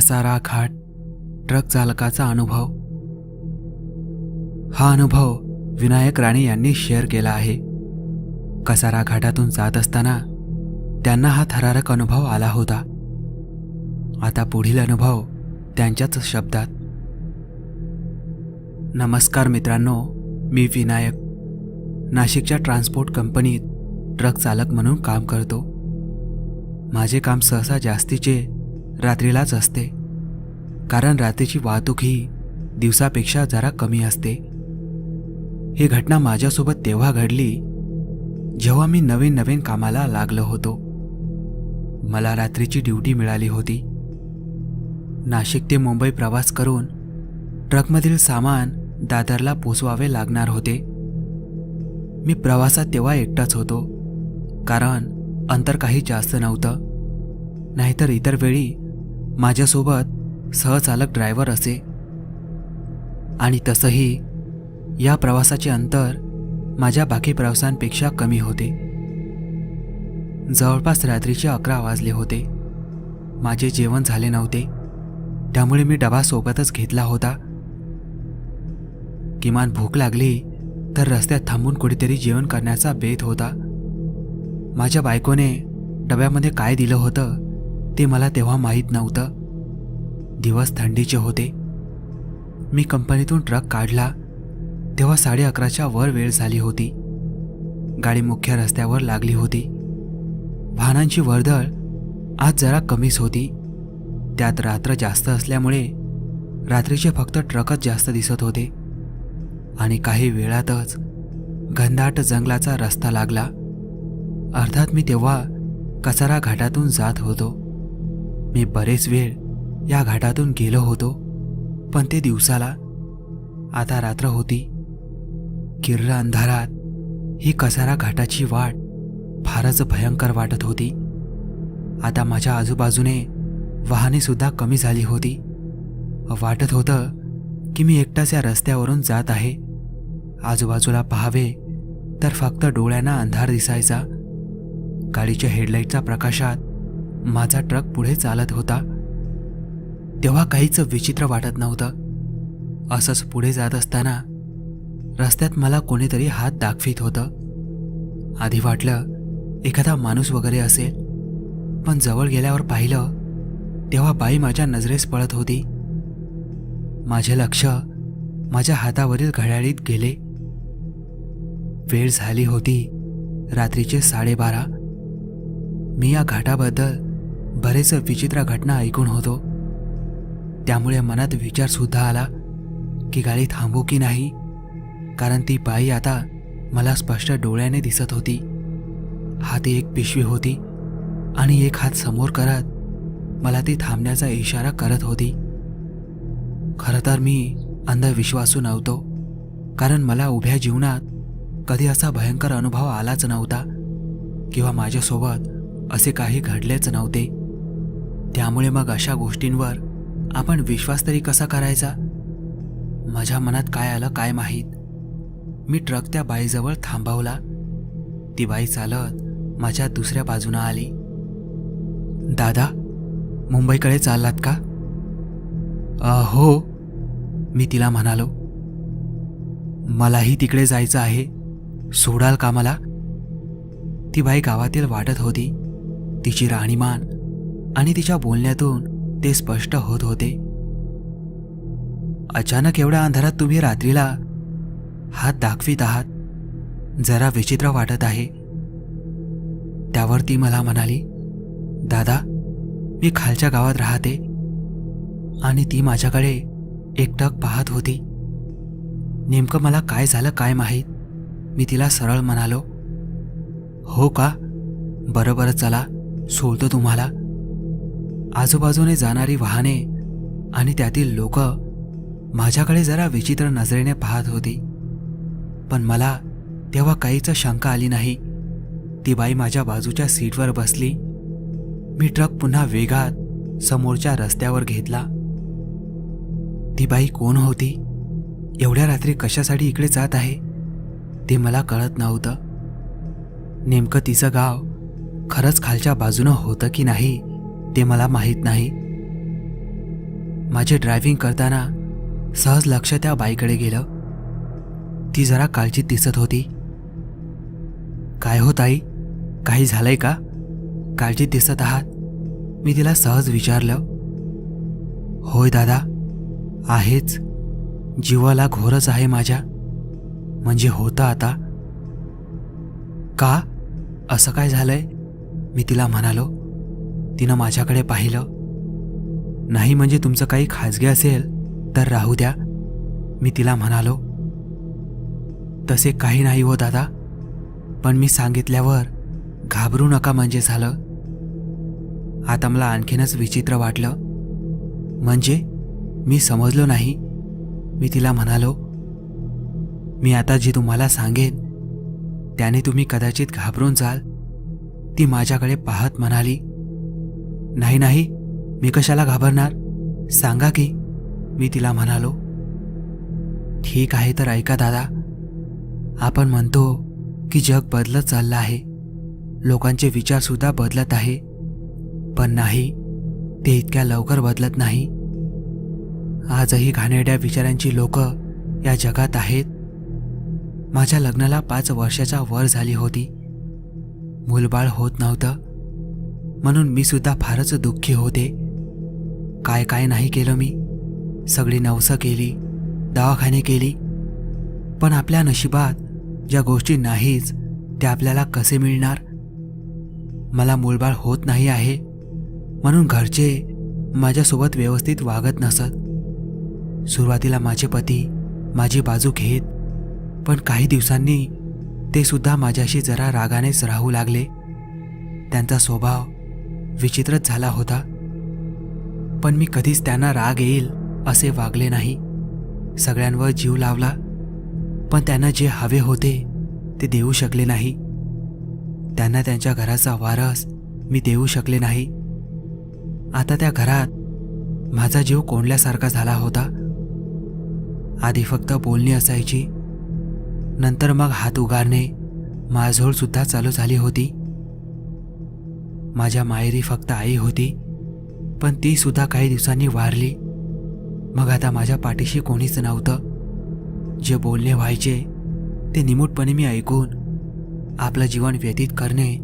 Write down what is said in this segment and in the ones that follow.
कसारा घाट truck चालकाचा अनुभव. हा अनुभव विनायक राणे यांनी शेअर केला आहे. कसारा घाटातून जात असताना त्यांना हा थरारक अनुभव आला होता. आता पुढील अनुभव त्यांच्याच शब्दात. नमस्कार मित्रांनो मी विनायक नाशिकच्या ट्रान्सपोर्ट कंपनीत ट्रक चालक म्हणून काम करतो. माझे काम सहसा जास्तीचे रात्रीलाच असते. कारण रात्रीची वाहतूक ही दिवसापेक्षा जरा कमी असते. ही घटना माझ्यासोबत तेव्हा घडली जेव्हा मी नवीन नवीन कामाला लागलो होतो. मला रात्रीची ड्युटी मिळाली होती. नाशिक ते मुंबई प्रवास करून ट्रकमधील सामान दादरला पोचवावे लागणार होते. मी प्रवासात तेव्हा एकटाच होतो कारण अंतर काही जास्त नव्हतं. नाहीतर इतर वेळी माझ्यासोबत सहचालक ड्रायव्हर असे. आणि तसंही या प्रवासाचे अंतर माझ्या बाकी प्रवासांपेक्षा कमी होते. जवळपास रात्रीचे अकरा वाजले होते. माझे जेवण झाले नव्हते. त्यामुळे मी डबा सोबतच घेतला होता. किमान भूक लागली तर रस्त्यात थांबून कुठेतरी जेवण करण्याचा बेत होता. माझ्या बायकोने डब्यामध्ये काय दिलं होतं ते मला तेव्हा माहीत नव्हतं. दिवस थंडीचे होते. मी कंपनीतून ट्रक काढला. तेव्हा साडे अकराच्या वर वेळ झाली होती. गाडी मुख्य रस्त्यावर लागली होती. वाहनांची वर्दळ आज जरा कमीच होती. त्यात रात्र जास्त असल्यामुळे रात्रीचे फक्त ट्रकच जास्त दिसत होते. आणि काही वेळातच घनदाट जंगलाचा रस्ता लागला. अर्थात मी तेव्हा कचरा घाटातून जात होतो. मी बरेच वेळ या घाटातून गेलो होतो पण ते दिवसाला आता रात्र होती. किर्र अंधारात ही कसारा घाटाची वाट फारच भयंकर वाटत होती. आता माझ्या आजूबाजूने वाहनेसुद्धा कमी झाली होती. वाटत होतं की मी एकटाच या रस्त्यावरून जात आहे. आजूबाजूला पाहावे तर फक्त डोळ्यांना अंधार दिसायचा. गाडीच्या हेडलाईटच्या प्रकाशात माझा ट्रक पुढे चालत होता. तेव्हा काहीच विचित्र वाटत नव्हतं. असंच पुढे जात असताना रस्त्यात मला कोणीतरी हात दाखवित होतं. आधी वाटलं एखादा माणूस वगैरे असेल पण जवळ गेल्यावर पाहिलं तेव्हा बाई माझ्या नजरेस पळत होती. माझे लक्ष माझ्या हातावरील घड्याळीत गेले. वेळ झाली होती रात्रीचे साडेबारा. मी या घाटाबद्दल बरेच विचित्र घटना ऐकून होतो. त्यामुळे मनात विचारसुद्धा आला की गाडी थांबू की नाही? कारण ती बाई आता मला स्पष्ट डोळ्याने दिसत होती. हाती एक पिशवी होती आणि एक हात समोर करत मला ती थांबण्याचा इशारा करत होती. खरं तर मी अंधविश्वासू नव्हतो कारण मला उभ्या जीवनात कधी असा भयंकर अनुभव आलाच नव्हता किंवा माझ्यासोबत असे काही घडलेच नव्हते. त्यामुळे मग अशा गोष्टींवर आपण विश्वास तरी कसा करायचा? माझ्या मनात काय आलं काय माहीत? मी ट्रक त्या बाईजवळ थांबवला. ती बाई चालत माझ्या दुसऱ्या बाजूनं आली. दादा मुंबईकडे चाललात का? हो मी तिला म्हणालो. मलाही तिकडे जायचं आहे. सोडाल का मला? ती बाई गावातील वाटत होती. तिची राहणीमान आणि तिच्या बोलण्यातून ते स्पष्ट होत होते. अचानक एवढ्या अंधारात तुम्ही रात्रीला हात दाखवीत आहात. जरा विचित्र वाटत आहे. त्यावर ती मला म्हणाली दादा मी खालच्या गावात राहते. आणि ती माझ्याकडे एकटक पाहत होती. नेमकं मला काय झालं काय माहीत? मी तिला सरळ म्हणालो हो का? बरं बरं चला सोडतो तुम्हाला. आजूबाजूने जाणारी वाहने आणि त्यातील लोक माझ्याकडे जरा विचित्र नजरेने पाहत होती. पण मला तेव्हा काहीच शंका आली नाही. ती बाई माझ्या बाजूच्या सीटवर बसली. मी ट्रक पुन्हा वेगात समोरच्या रस्त्यावर घेतला. ती बाई कोण होती? एवढ्या रात्री कशासाठी इकडे जात आहे? ते मला कळत नव्हतं. नेमकं तिचं गाव खरंच खालच्या बाजूनं होतं की नाही? ते मला माहीत नाही. माझे ड्रायव्हिंग करताना सहज लक्ष त्या बाईकडे गेलं. ती जरा काळजीत दिसत होती. काय हो ताई? काही झालंय का? काळजीत दिसत आहात? मी तिला सहज विचारलं. होय दादा आहेच. जीवाला घोरच आहे माझ्या. म्हणजे होतं आता. का? असं काय झालंय? मी तिला म्हणालो. तिनं माझ्याकडे पाहिलं. नाही म्हणजे तुमचं काही खाजगी असेल तर राहू द्या. मी तिला म्हणालो तसे काही नाही हो दादा पण मी सांगितल्यावर घाबरू नका म्हणजे झालं. आता मला आणखीनच विचित्र वाटलं. म्हणजे? मी समजलो नाही. मी तिला म्हणालो मी आता जी तुम्हाला सांगेन त्याने तुम्ही कदाचित घाबरून जाल. ती माझ्याकडे पाहत म्हणाली नाही नाही. मी कशाला घाबरणार? सांगा की मी तिला म्हणालो. ठीक आहे तर ऐका दादा. आपण म्हणतो की जग बदलत चाललं आहे. लोकांचे विचारसुद्धा बदलत आहे. पण नाही ते इतक्या लवकर बदलत नाही. आजही घाणेरड्या विचारांची लोक या जगात आहेत. माझ्या लग्नाला पाच वर्षाच्या वर झाली होती. मूलबाळ होत नव्हतं. म्हणून मी सुद्धा फारच दुःखी होते. काय काय नाही केलं मी. सगळी नवसं केली दवाखाने केली. पण आपल्या नशिबात ज्या गोष्टी नाहीच त्या आपल्याला कसे मिळणार? मला मूळबाळ होत नाही आहे. म्हणून घरचे माझ्यासोबत व्यवस्थित वागत नसत. सुरुवातीला माझे पती माझी बाजू घेत पण काही दिवसांनी ते सुद्धा माझ्याशी जरा रागानेच राहू लागले. त्यांचा स्वभाव विचित्रच झाला होता. पण मी कधीच त्यांना राग येईल असे वागले नाही. सगळ्यांवर जीव लावला. पण त्यांना जे हवे होते ते देऊ शकले नाही. त्यांना त्यांच्या घराचा वारस मी देऊ शकले नाही. आता त्या घरात माझा जीव कोंडल्यासारखा झाला होता. आधी फक्त बोलणी असायची. नंतर मग हात उगारणे. माझोळसुद्धा चालू झाली होती. माझ्या माहेरी फक्त आई होती पण ती सुद्धा काही दिवसांनी वारली. मग आता माझ्या पाठीशी कोणीच नव्हतं. जे बोलणे व्हायचे ते निमूटपणे मी ऐकून आपलं जीवन व्यतीत करणे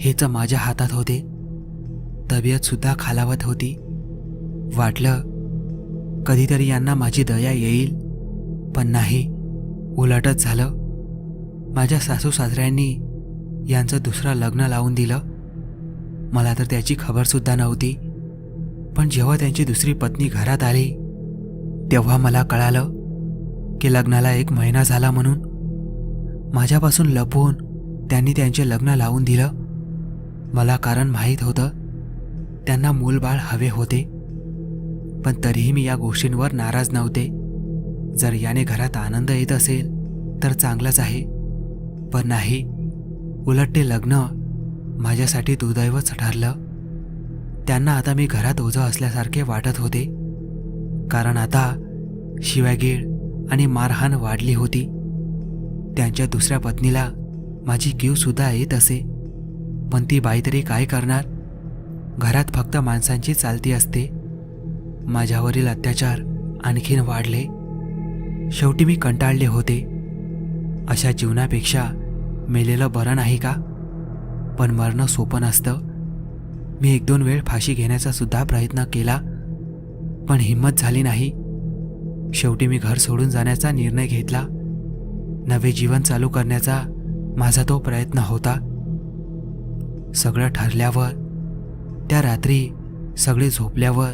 हेच माझ्या हातात होते. तब्येतसुद्धा खालावत होती. वाटलं कधीतरी यांना माझी दया येईल पण नाही उलटच झालं. माझ्या सासू सासऱ्यांनी यांचं दुसरं लग्न लावून दिलं. मला तर त्याची खबरसुद्धा नव्हती. पण जेव्हा त्यांची दुसरी पत्नी घरात आली तेव्हा मला कळालं की लग्नाला एक महिना झाला म्हणून माझ्यापासून लपवून त्यांनी त्यांचे लग्न लावून दिलं. मला कारण माहीत होतं त्यांना मूलबाळ हवे होते. पण तरीही मी या गोष्टींवर नाराज नव्हते. जर याने घरात आनंद येत असेल तर चांगलंच आहे. पण नाही उलट ते लग्न माझ्यासाठी दुर्दैवच ठरलं. त्यांना आता मी घरात ओझं असल्यासारखे वाटत होते. कारण आता शिवागीळ आणि मारहाण वाढली होती. त्यांच्या दुसऱ्या पत्नीला माझी कीवसुद्धा येत असे. पण ती बाई तरी काय करणार? घरात फक्त माणसांची चालती असते. माझ्यावरील अत्याचार आणखीन वाढले. शेवटी मी कंटाळले होते. अशा जीवनापेक्षा मेलेलं बरं नाही का? पण मरणं सोपं नसतं. मी एक दोन वेळ फाशी घेण्याचा सुद्धा प्रयत्न केला पण हिंमत झाली नाही. शेवटी मी घर सोडून जाण्याचा निर्णय घेतला. नवे जीवन चालू करण्याचा माझा तो प्रयत्न होता. सगळं ठरल्यावर त्या रात्री सगळे झोपल्यावर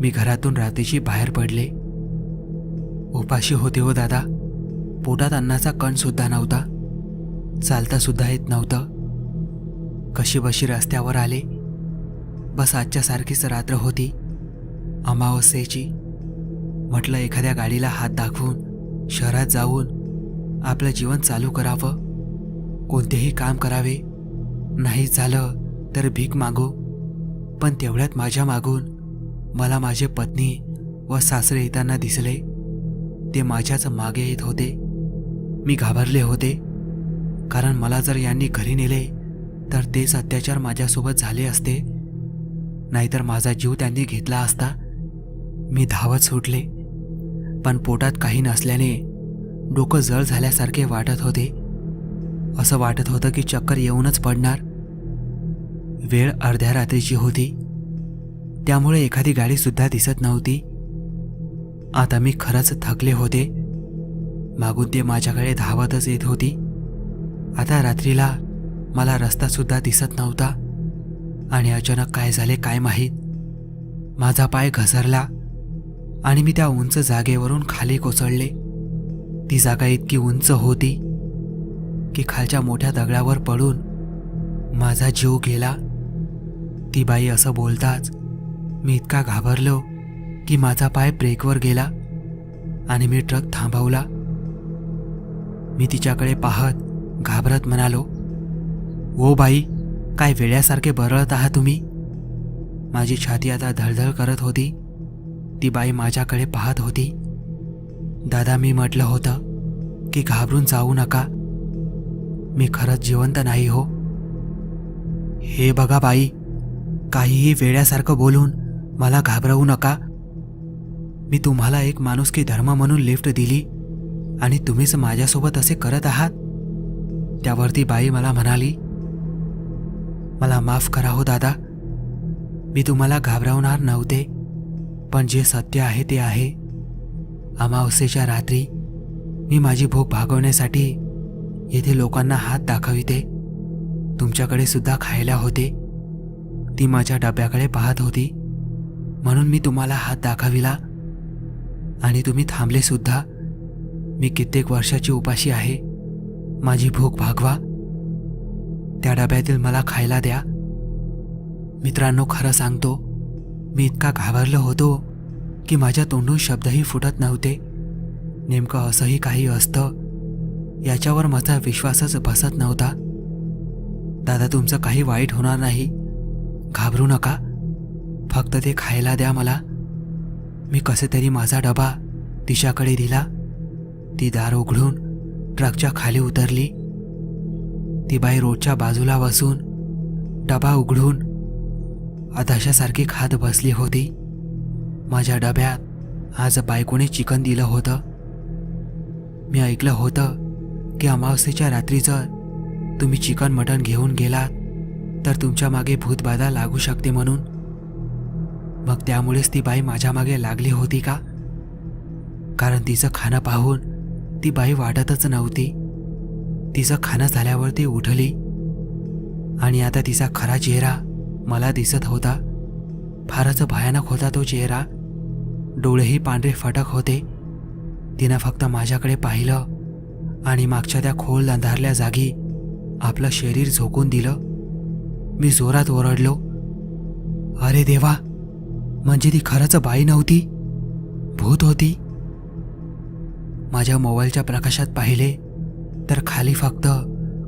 मी घरातून रात्रीची बाहेर पडले. उपाशी होते हो दादा. पोटात अन्नाचा कण सुद्धा नव्हता. चालता सुद्धा येत नव्हतं. कशी बशी रस्त्यावर आले. बस आजच्या सारखीच रात्र होती. अमावस्येची. म्हटलं एखाद्या गाडीला हात दाखवून शहरात जाऊन आपलं जीवन चालू करावं. कोणतेही काम करावे. नाही झालं तर भीक मागू. पण तेवढ्यात माझ्या मागून मला माझे पत्नी व सासरे येताना दिसले. ते माझ्याच मागे येत होते. मी घाबरले होते. कारण मला जर यांनी घरी नेले तर तेच अत्याचार माझ्यासोबत झाले असते? नाहीतर माझा जीव त्यांनी घेतला असता? मी धावत सुटले. पण पोटात काही नसल्याने डोकं जळ झाल्यासारखे वाटत होते. असं वाटत होतं की चक्कर येऊनच पडणार. वेळ अर्ध्या रात्रीची होती. त्यामुळे एखादी गाडीसुद्धा दिसत नव्हती. आता मी खरंच थकले होते. मागून ते माझ्याकडे धावतच येत होती. आता रात्रीला मला रस्ता सुद्धा दिसत नव्हता. आणि अचानक काय झाले काय माहीत? माझा पाय घसरला आणि मी त्या उंच जागेवरून खाली कोसळले. ती जागा इतकी उंच होती की खालच्या मोठ्या दगडावर पडून माझा जीव गेला. ती बाई असं बोलताच मी इतका घाबरलो की माझा पाय ब्रेकवर गेला आणि मी ट्रक थांबवला. मी तिच्याकडे पाहत घाबरत म्हणालो ओ बाई काय वेड्यासारखे बरळत आहात तुम्ही? माझी छाती आता धडधड करत होती. ती बाई माझ्याकडे पाहत होती. दादा मी म्हटलं होतं की घाबरून जाऊ नका. मी खरंच जिवंत नाही हो. हे बघा बाई काहीही वेड्यासारखं बोलून मला घाबरवू नका. मी तुम्हाला एक माणुसकी धर्म म्हणून लिफ्ट दिली आणि तुम्हीच माझ्यासोबत असे करत आहात? त्यावरती बाई मला म्हणाली मला माफ करा हो दादा. मी तुम्हाला घाबरवणार नव्हते पण जे सत्य आहे ते आहे. अमावस्येच्या रात्री मी माझी भूक भागवण्यासाठी येथे लोकांना हात दाखविते. तुमच्याकडे सुद्धा खायला होते. ती माझ्या डब्याकडे पाहत होती. म्हणून मी तुम्हाला हात दाखविला. आणि तुम्ही थांबले सुद्धा. मी कित्येक वर्षाची उपाशी आहे. माझी भूक भागवा. त्या डब्यातील मला खायला द्या. मित्रांनो खरं सांगतो मी इतका घाबरलो होतो की माझ्या तोंडून शब्दही फुटत नव्हते. नेमकं असंही काही असतं याच्यावर माझा विश्वासच बसत नव्हता. दादा तुमचं काही वाईट होणार नाही. घाबरू नका. फक्त ते खायला द्या मला. मी कसे तरी माझा डबा तिच्याकडे दिला. ती दार उघडून ट्रकच्या खाली उतरली. ती बाई रोडच्या बाजूला बसून डबा उघडून अधाशासारखी खात बसली होती. माझ्या डब्यात आज बायकोने चिकन दिलं होतं. मी ऐकलं होतं की अमावस्येच्या रात्री जर तुम्ही चिकन मटण घेऊन गेलात तर तुमच्या मागे भूतबाधा लागू शकते म्हणून. मग त्यामुळेच ती बाई माझ्या मागे लागली होती का? कारण तिचं खाणं पाहून ती बाई वाटतच नव्हती. तिचं खाणं झाल्यावर ती उठली. आणि आता तिचा खरा चेहरा मला दिसत होता. फारच भयानक होता तो चेहरा. डोळेही पांढरे फटक होते. तिनं फक्त माझ्याकडे पाहिलं आणि मागच्या त्या खोल अंधारल्या जागी आपलं शरीर झोकून दिलं. मी जोरात ओरडलो अरे देवा म्हणजे ती खरंच बाई नव्हती? भूत होती? माझ्या मोबाईलच्या प्रकाशात पाहिले तर खाली फक्त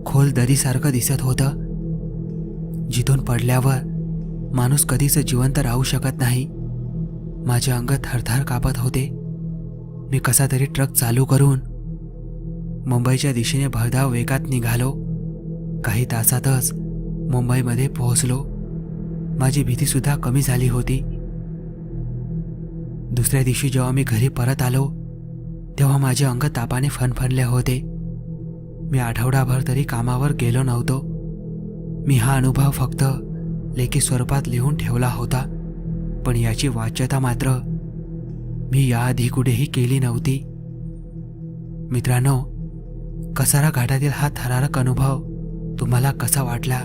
खोल दरीसारखं दिसत होतं. जिथून पडल्यावर माणूस कधीच जिवंत राहू शकत नाही. माझे अंग थरथर कापत होते. मी कसा तरी ट्रक चालू करून मुंबईच्या दिशेने भरधाव वेगात निघालो. काही तासातच मुंबईमध्ये पोहोचलो. माझी भीतीसुद्धा कमी झाली होती. दुसऱ्या दिवशी जेव्हा मी घरी परत आलो तेव्हा माझे अंग तापाने फनफनले होते. मी आठवडाभर तरी कामावर गेलो नव्हतो. मी हा अनुभव फक्त लेखी स्वरूपात लिहून ठेवला होता पण याची वाच्यता मात्र मी याआधी कुठेही केली नव्हती. मित्रांनो कसारा घाटातील हा थरारक अनुभव तुम्हाला कसा वाटला?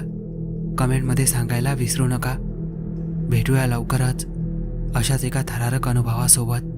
कमेंटमध्ये सांगायला विसरू नका. भेटूया लवकरच अशाच एका थरारक अनुभवासोबत.